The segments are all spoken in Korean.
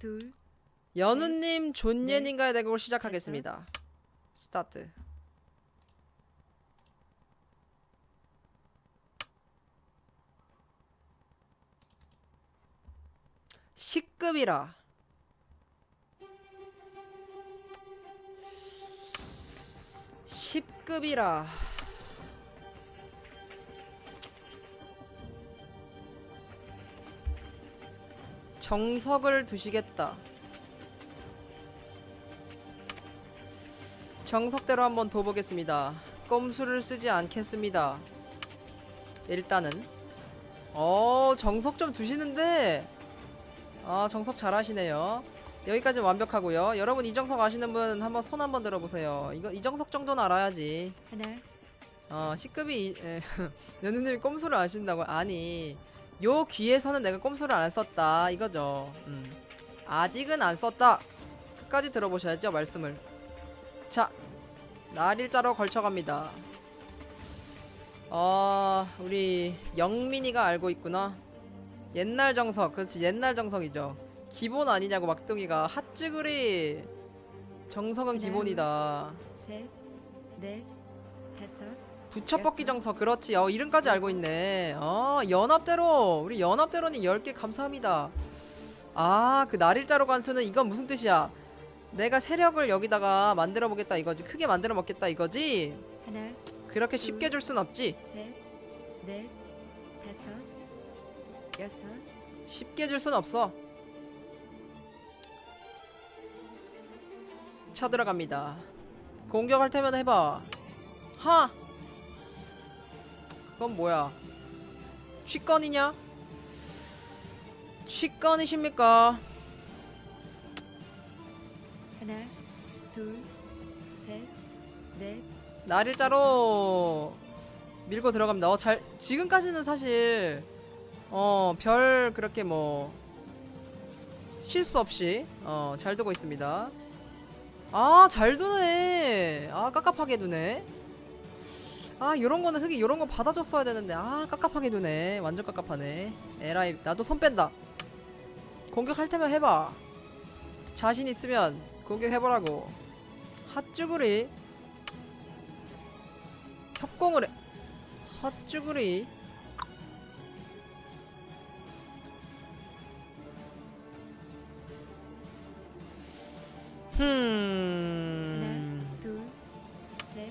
둘, 연우님 존예님과의 대결을 시작하겠습니다. 스타트. C급이라. 십급이라 정석을 두시겠다. 정석대로 한번 더 보겠습니다. 꼼수를 쓰지 않겠습니다. 일단은 어 정석 좀 두시는데 아 정석 잘하시네요. 여기까지 완벽하고요. 여러분 이정석 아시는 분 한번 손 한번 들어보세요. 이거 이정석 정도는 알아야지. 하나, 어 C급이 연우님이 꼼수를 아신다고 아니 요 귀에서는 내가 꼼수를 안 썼다 이거죠. 음. 아직은 안 썼다. 끝까지 들어보셔야죠 말씀을. 자 날일자로 걸쳐갑니다. 어 우리 영민이가 알고 있구나. 옛날 정석 그렇지 옛날 정석이죠. 기본 아니냐고 막둥이가 핫즈그리 정석은 네. 기본이다. 셋, 넷, 다섯, 부처뽑기 정석 그렇지. 어 이름까지 알고 있네. 어 연합대로. 우리 연합대로님 10개 감사합니다. 아 그 날일자로 관수는 이건 무슨 뜻이야? 내가 세력을 여기다가 만들어 보겠다 이거지. 크게 만들어 먹겠다 이거지? 하나, 그렇게 쉽게 줄 순 없지? 셋, 넷, 다섯, 여섯, 쉽게 줄 순 없어. 쳐들어갑니다. 공격할 테면 해봐. 하 그건 뭐야? 취건이냐? 취건이십니까? 하나, 둘, 셋, 넷, 날일자로 밀고 들어갑니다. 어, 잘 지금까지는 사실 어 별 그렇게 뭐 실수 없이 어 잘 두고 있습니다. 아 잘 두네. 아 깝깝하게 두네 아 요런 거는 흙이 요런 거 받아줬어야 되는데. 아 깝깝하게 두네. 완전 깝깝하네. 에라이 나도 손 뺀다. 공격할 테면 해봐. 자신 있으면 공격해보라고. 핫쭈구리. 협공을 해. 핫쭈구리. 흠. 둘, 셋,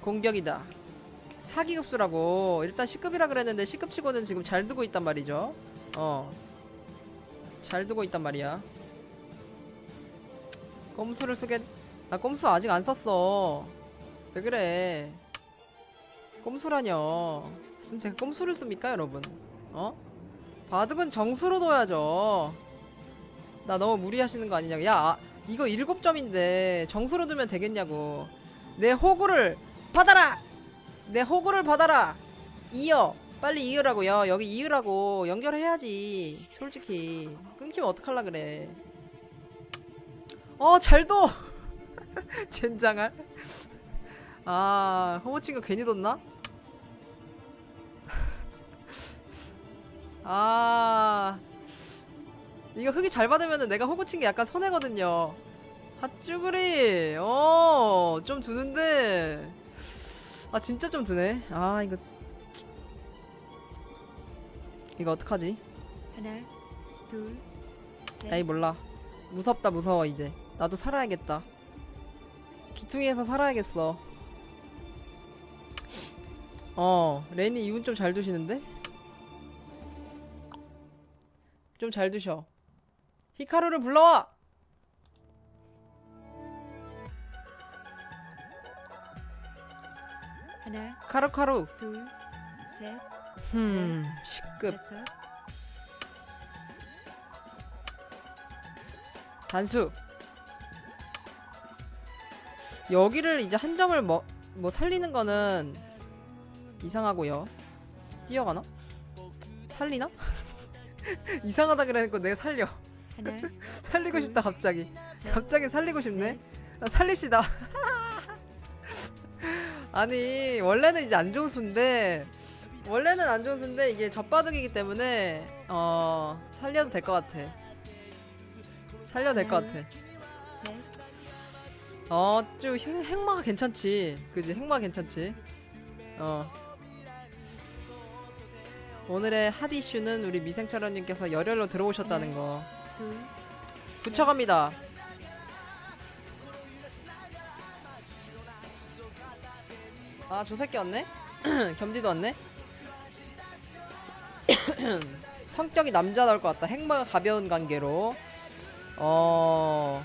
공격이다. 사기급수라고 일단 C급이라 그랬는데 C급 치고는 지금 잘 두고 있단 말이죠. 어. 잘 두고 있단 말이야. 꼼수를 쓰겠 나 꼼수 아직 안 썼어. 왜 그래? 꼼수라뇨. 무슨 제가 꼼수를 씁니까, 여러분? 어? 바둑은 정수로 둬야죠. 나 너무 무리하시는 거 아니냐고. 야, 아, 이거 일곱 점인데 정수로 두면 되겠냐고. 내 호구를 받아라! 내 호구를 받아라! 이어! 빨리 이으라고요. 여기 이으라고. 연결해야지. 솔직히. 끊기면 어떡할라 그래. 어, 잘도! 젠장할. 아, 호모친구 괜히 뒀나? 아. 이거 흙이 잘 받으면 내가 호구친 게 약간 손해거든요. 핫쭈그리 어, 좀 드는데. 아, 진짜 좀 드네. 아, 이거. 이거 어떡하지? 하나, 둘, 셋, 에이, 몰라. 무섭다, 무서워, 이제. 나도 살아야겠다. 기퉁이에서 살아야겠어. 어, 레니 이분 좀 잘 두시는데? 좀 잘 두셔. 히카루를 불러와! 하나, 카루카루. 둘, 셋, 흠, C급. 다섯, 단수. 여기를 이제 한 점을 뭐, 뭐 살리는 거는 이상하고요. 뛰어가나? 살리나? 이상하다 그래놓고 내가 살려. 하나, 살리고 싶다 갑자기. 셋, 갑자기 살리고 싶네. 넷, 나 살립시다. 아니 원래는 이제 안 좋은 수인데 원래는 안 좋은 수인데 이게 젖바둑이기 때문에 어 살려도 될 것 같아. 살려야 될것 같아. 셋, 어, 좀 행, 행마가 괜찮지. 그지? 행마 괜찮지. 어. 오늘의 핫 이슈는 우리 미생철원님께서 열혈로 들어오셨다는 거. 둘, 붙여갑니다. 아, 저 새끼 왔네? 겸디도 왔네? 성격이 남자다울 것 같다. 행마가 가벼운 관계로. 어.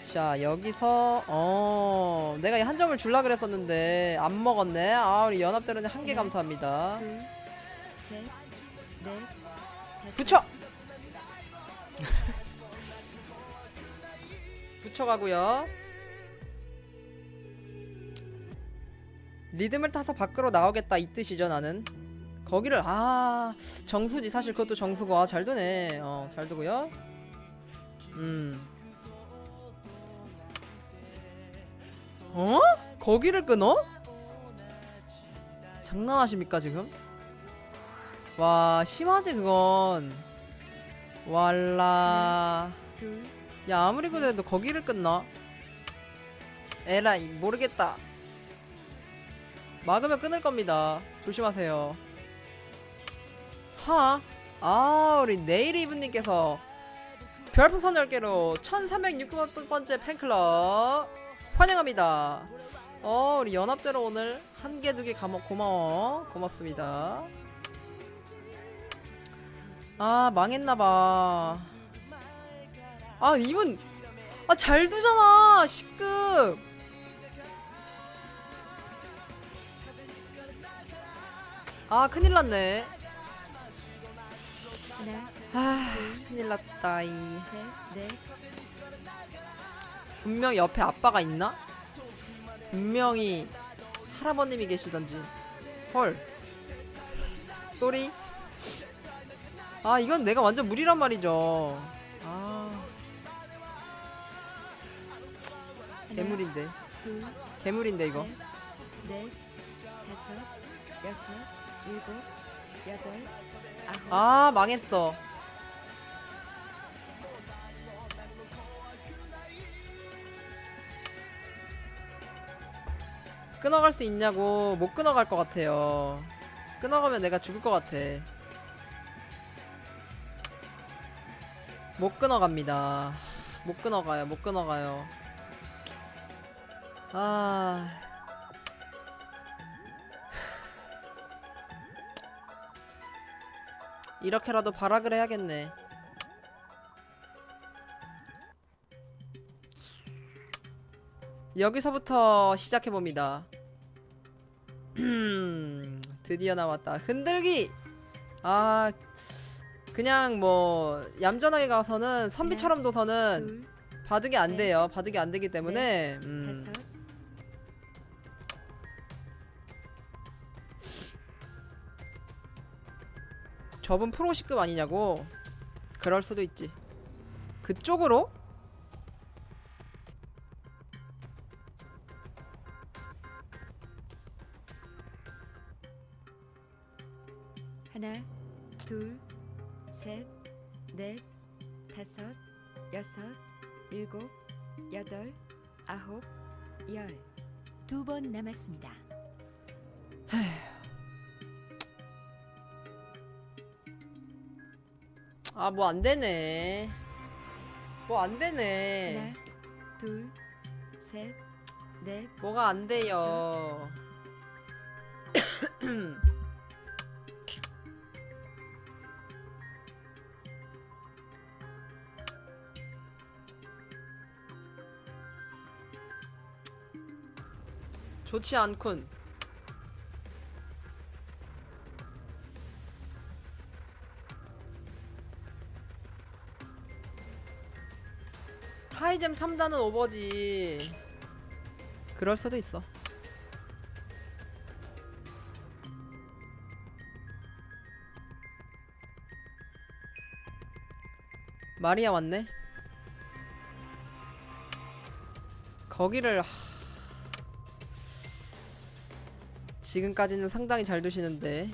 자, 여기서, 어. 내가 이 한 점을 줄라 그랬었는데, 안 먹었네. 아, 우리 연합대로님 한개 네. 감사합니다. 둘, 셋, 넷, 다섯, 붙여! 붙여가고요. 리듬을 타서 밖으로 나오겠다 이 뜻이죠 나는. 거기를 아 정수지 사실 그것도 정수고 아, 잘 두네. 어잘 두고요. 음. 어? 거기를 끊어? 장난하십니까 지금? 와 심하지 그건. 왈라. 둘, 야 아무리 그래도 거기를 끊나? 에라이 모르겠다. 막으면 끊을 겁니다. 조심하세요. 하. 아 우리 네일 이브님께서 별풍선 10개로 1306번째 팬클럽 환영합니다. 어 우리 연합대로 오늘 한 개 두 개 감옥 고마워 고맙습니다. 아 망했나봐. 아 이분 아 잘 두잖아 10급 아 큰일 났네. 하나, 아 큰일 났다 이. 셋, 넷, 분명 옆에 아빠가 있나? 분명히 할아버님이 계시던지. 헐. 쏘리. 아 이건 내가 완전 무리란 말이죠. 아. 하나, 괴물인데. 둘, 괴물인데 이거. 셋, 넷, 다섯, 여섯, 일곱, 여덟, 아 망했어. 끊어갈 수 있냐고. 못 끊어갈 것 같아요. 끊어가면 내가 죽을 것 같아. 못 끊어갑니다. 못 끊어가요 못 끊어가요. 아 이렇게라도 발악을 해야겠네. 여기서부터 시작해 봅니다. 드디어 나왔다. 흔들기. 아 그냥 뭐 얌전하게 가서는 선비처럼 둬서는 둘, 바둑이 안 셋, 돼요. 바둑이 안 되기 때문에 네. 음, 저분 프로 시급 아니냐고. 그럴 수도 있지. 그쪽으로? 하나, 둘, 셋, 넷, 다섯, 여섯, 일곱, 여덟, 아홉, 열. 두 번 남았습니다. 아 뭐 안 되네. 뭐 안 되네. 하나, 둘, 셋, 넷, 뭐가 안 돼요. 좋지 않군. 타이잼 3단은 오버지. 그럴 수도 있어. 마리아 왔네. 거기를 하... 지금까지는 상당히 잘 두시는데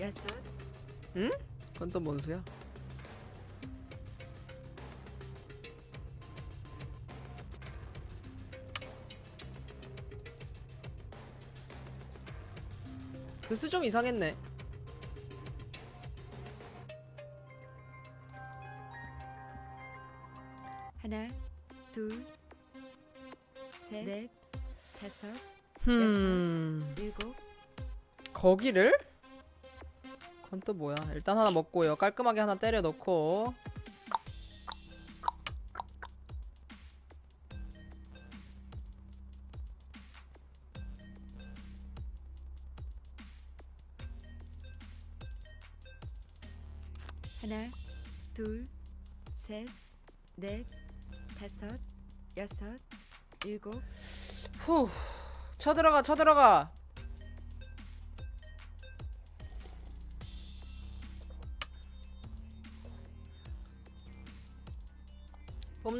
여섯, 그건 또 뭔 수야? 그수좀 이상했네. 하나, 둘, 셋, 넷, 다섯, 흠. 일곱, 거기를? 또 뭐야? 일단 하나 먹고요. 깔끔하게 하나 때려 넣고. 하나, 둘, 셋, 넷, 다섯, 여섯, 일곱, 후. 쳐들어가, 쳐들어가.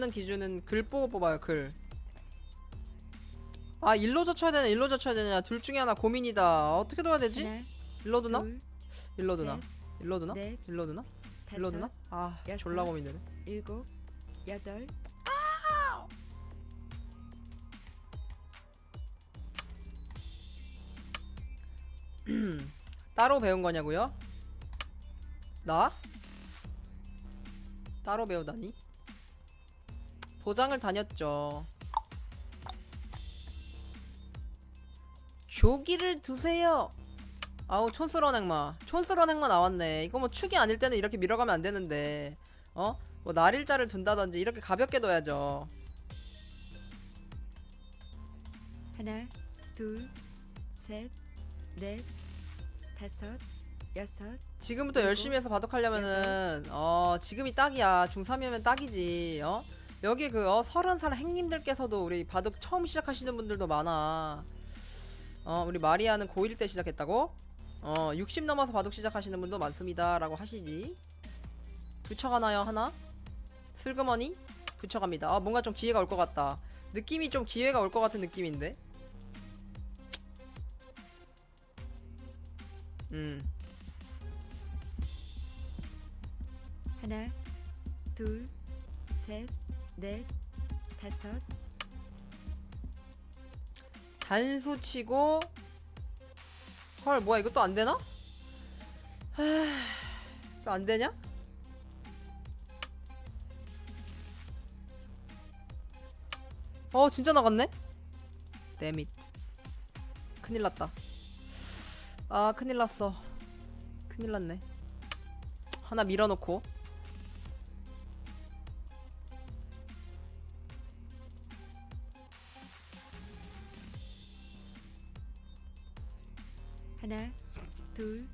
뽑는 기준은 글 보고 뽑아요, 글. 아, 일로 젖혀야 되나, 일로 젖혀야 되냐. 둘 중에 하나 고민이다. 어떻게 둬야 되지? 하나, 일로 두나? 둘, 일로 두나? 셋, 일로 두나? 넷, 일로 두나? 일로 두나? 아, 여섯. 졸라 고민되네. 일곱, 여덟, 따로 배운 거냐고요? 나? 따로 배우다니? 도장을 다녔죠. 조기를 두세요. 아우 촌스러운 행마. 촌스러운 행마 나왔네. 이거 뭐 축이 아닐 때는 이렇게 밀어가면 안 되는데. 어? 뭐 날일자를 둔다든지 이렇게 가볍게 둬야죠. 하나, 둘, 셋, 넷, 다섯, 여섯, 지금부터 열심히 해서 바둑하려면은 어 지금이 딱이야 중3이면 딱이지 어 여기 그 어, 서른 살 행님들께서도 우리 바둑 처음 시작하시는 분들도 많아. 어 우리 마리아는 고1 때 시작했다고? 어 60 넘어서 바둑 시작하시는 분도 많습니다 라고 하시지. 붙여가나요 하나? 슬그머니? 붙여갑니다. 아 뭔가 좀 기회가 올 것 같다. 느낌이 좀 기회가 올 것 같은 느낌인데? 음. 하나, 둘, 셋, 넷, 다섯, 단수 치고 헐 뭐야 이것도 안 되나? 이거 안 되냐? 어 진짜 나갔네? 데밋 큰일 났다 아 큰일 났어 큰일 났네 하나 밀어놓고 하나, 둘,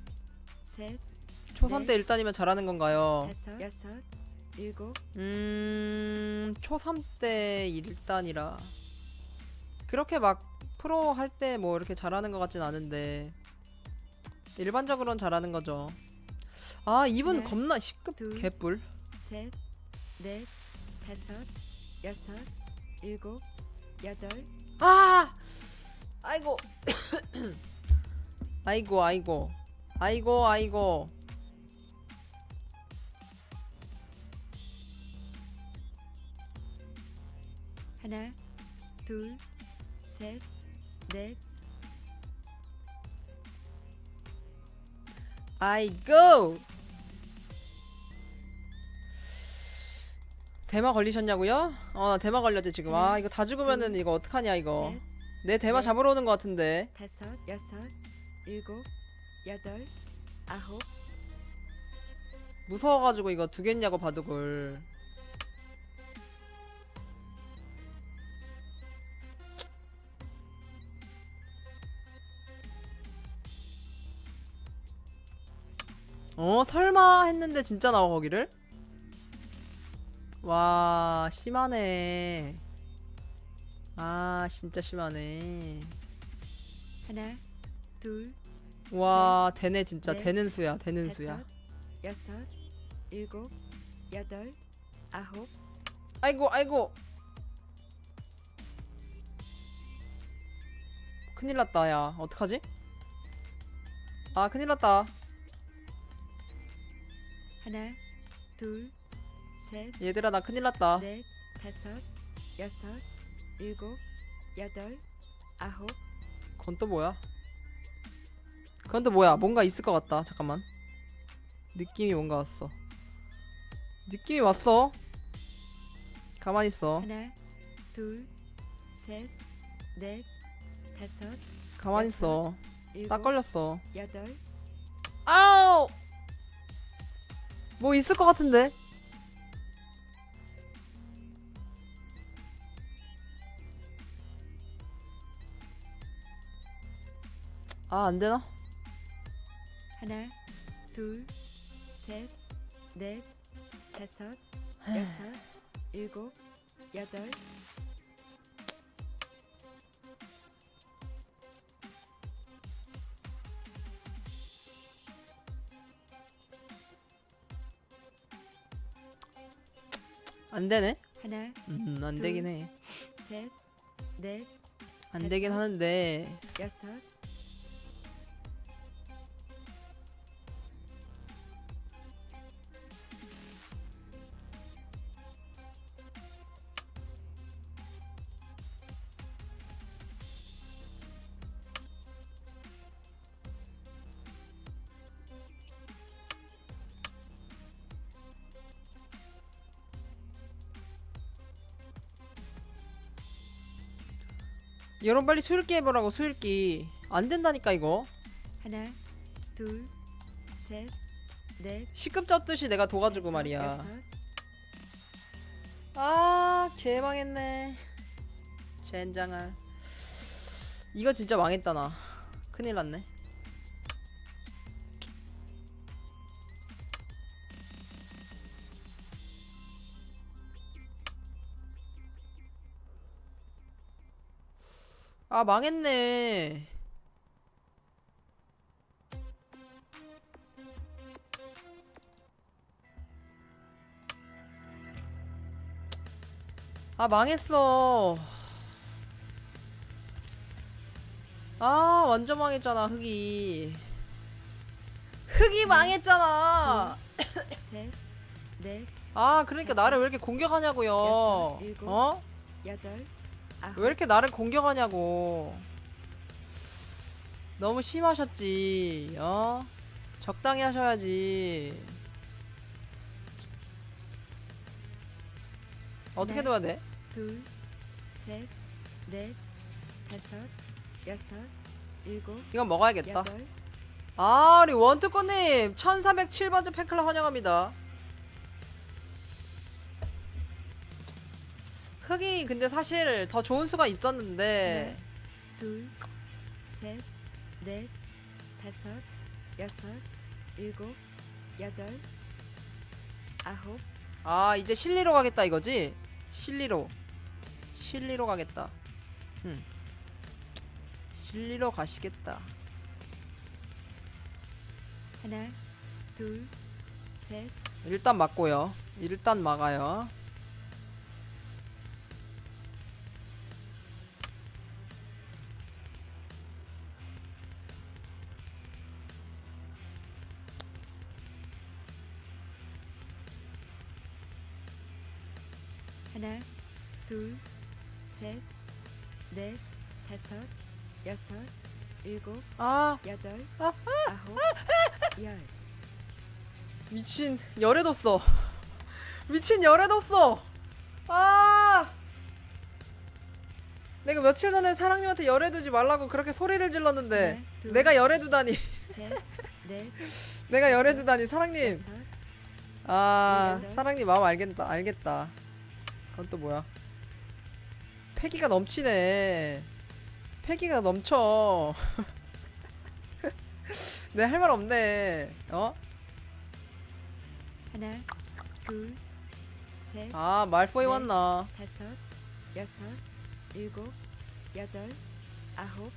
셋, 초3 네. 때 일단이면 잘하는 건가요? 다섯, 여섯, 일곱, 음, 초3 때 일단이라. 그렇게 막 프로 할 때 뭐 이렇게 잘하는 것 같진 않은데. 일반적으로는 잘하는 거죠. 아, 이분 네. 겁나 시급 둘. 개뿔. 셋, 넷, 다섯, 여섯, 일곱, 여덟, 아! 아이고. 아이고, 아이고. 아이고, 아이고. 하나, 둘, 셋, 넷, 아이고. 대마 걸리셨냐고요? 어, 나 대마 걸렸지 지금. 아, 이거 다 죽으면은 둘, 이거 어떡하냐 이거. 셋, 내 대마 넷. 잡으러 오는 것 같은데. 다섯, 여섯, 일곱, 여덟, 아홉, 무서워가지고 이거 두겠냐고 바둑을. 어 설마 했는데 진짜 나와 거기를? 와 심하네. 아 진짜 심하네. 하나, 둘, 와 되네 진짜. 넷, 되는 수야 되는 수야. 다섯, 여섯, 일곱, 여덟, 아홉, 아이고 아이고. 큰일 났다 야. 어떡하지? 아 큰일 났다. 하나, 둘, 셋, 얘들아 나 큰일 났다. 넷, 다섯, 여섯, 일곱, 여덟, 아홉, 그건 또 뭐야? 또 뭐야? 뭔가 있을 것 같다. 잠깐만. 느낌이 뭔가 왔어. 느낌이 왔어. 가만히 있어. 하나, 둘, 셋, 넷, 다섯, 가만히 있어. 일곱, 딱 걸렸어. 여덟, 아우! 뭐 있을 것 같은데? 아, 안 되나? 하나, 둘, 셋, 넷, 다섯, 여섯, 일곱, 여덟, 안 되네? 하나, 음, 안 둘. 되긴 해. 셋, 넷, 안 되긴 하는데. 여섯, 여러분 빨리 수일기 해보라고, 수일기. 안 된다니까, 이거. 하나, 둘, 셋, 넷, 시급 잡듯이 내가 도와주고 다섯, 말이야. 여섯, 아 개망했네 젠장할 이거 진짜 망했다 나 큰일 났네 아 망했네. 아 망했어. 아 완전 망했잖아 흑이. 흑이 망했잖아. 셋, 넷, 아 그러니까 나를 왜 이렇게 공격하냐고요. 여섯, 일곱. 어? 여덟, 왜 이렇게 나를 공격하냐고 너무 심하셨지 어? 적당히 하셔야지 어떻게 네. 도와야 돼? 둘, 셋, 넷, 다섯, 여섯, 일곱, 이건 먹어야겠다 여덟, 아 우리 원투꺼님 1307번째 팬클럽 환영합니다 흑이 근데 사실 더 좋은 수가 있었는데. 둘, 셋, 넷, 다섯, 여섯, 일곱, 여덟, 아홉, 아 이제 실리로 가겠다 이거지? 실리로. 실리로 가겠다. 음. 실리로 가시겠다. 하나, 둘, 셋, 일단 맞고요. 일단 막아요 하나, 둘, 셋, 넷, 다섯, 여섯, 일곱, 아. 여덟, 아, 아홉, 열. 미친 열애뒀어. 미친 열애뒀어. 아. 내가 며칠 전에 사랑님한테 열애두지 말라고 그렇게 소리를 질렀는데 하나, 둘, 내가 열애두다니. 셋, 넷, 내가 열애두다니 사랑님. 여섯, 아 여덟. 사랑님 마음 알겠다 알겠다 그건 또 뭐야? 패기가 넘치네. 패기가 넘쳐. 내 할 말 없네. 어? 하나, 둘, 셋, 아 말포이 네. 왔나? 다섯, 여섯, 일곱, 여덟, 아홉,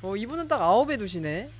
어 이분은 딱 아홉에 두시네